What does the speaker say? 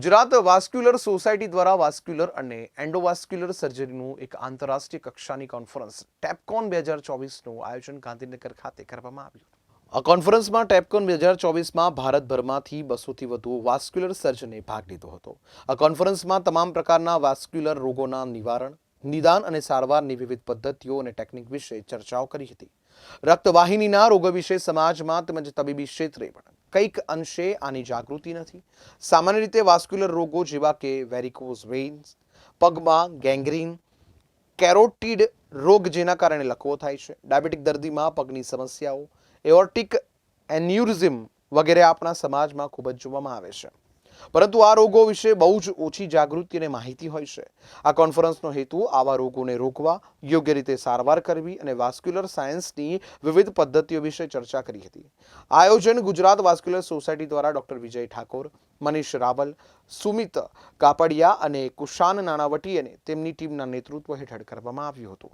Gujarat vascular society દ્વારા vascular અને endovascular સર્જરીનું એક આંતરરાષ્ટ્રીય કક્ષાની કોન્ફરન્સ ટેપકોન બે હજાર ચોવીસનું આયોજન ગાંધીનગર ખાતે કરવામાં આવ્યું આ કોન્ફરન્સમાં ટેપકોન બે હજાર ચોવીસમાં ભારતભરમાંથી બસોથી વધુ વાસ્ક્યુલર સર્જને ભાગ લીધો હતો. આ કોન્ફરન્સમાં તમામ પ્રકારના વાસ્ક્યુલર રોગોના નિવારણ, નિદાન અને સારવારની વિવિધ પદ્ધતિઓ અને ટેકનિક વિશે ચર્ચાઓ કરી હતી. રક્તવાહિનીના રોગો વિશે સમાજમાં તેમજ તબીબી ક્ષેત્રે પણ કંઈક અંશે આની જાગૃતિ નથી. સામાન્ય રીતે વાસ્ક્યુલર રોગો જેવા કે વેરિકોઝ વેઇન્સ પગમાં ગેંગ્રીન કેરોટીડ રોગ જેના કારણે લકવો થાય છે. ડાયાબિટીક દર્દીમાં પગની સમસ્યાઓ, એઓર્ટિક એન્યુરિઝમ વગેરે આપણા સમાજમાં ખૂબ જ જોવામાં આવે છે. પરંતુ આ રોગો વિશે બહુ જ ઓછી જાગૃતિ અને માહિતી હોય છે. આ કોન્ફરન્સનો હેતુ આવા રોગોને રોકવા, યોગ્ય રીતે સારવાર કરવી અને વાસ્ક્યુલર સાયન્સની વિવિધ પદ્ધતિઓ વિશે ચર્ચા કરી હતી. આયોજન ગુજરાત વાસ્ક્યુલર સોસાયટી દ્વારા ડોક્ટર વિજય ઠાકોર, મનીષ રાવલ, સુમિત કાપડિયા અને કુશાન નાણાવટી અને તેમની ટીમના નેતૃત્વ હેઠળ કરવામાં આવ્યું હતું.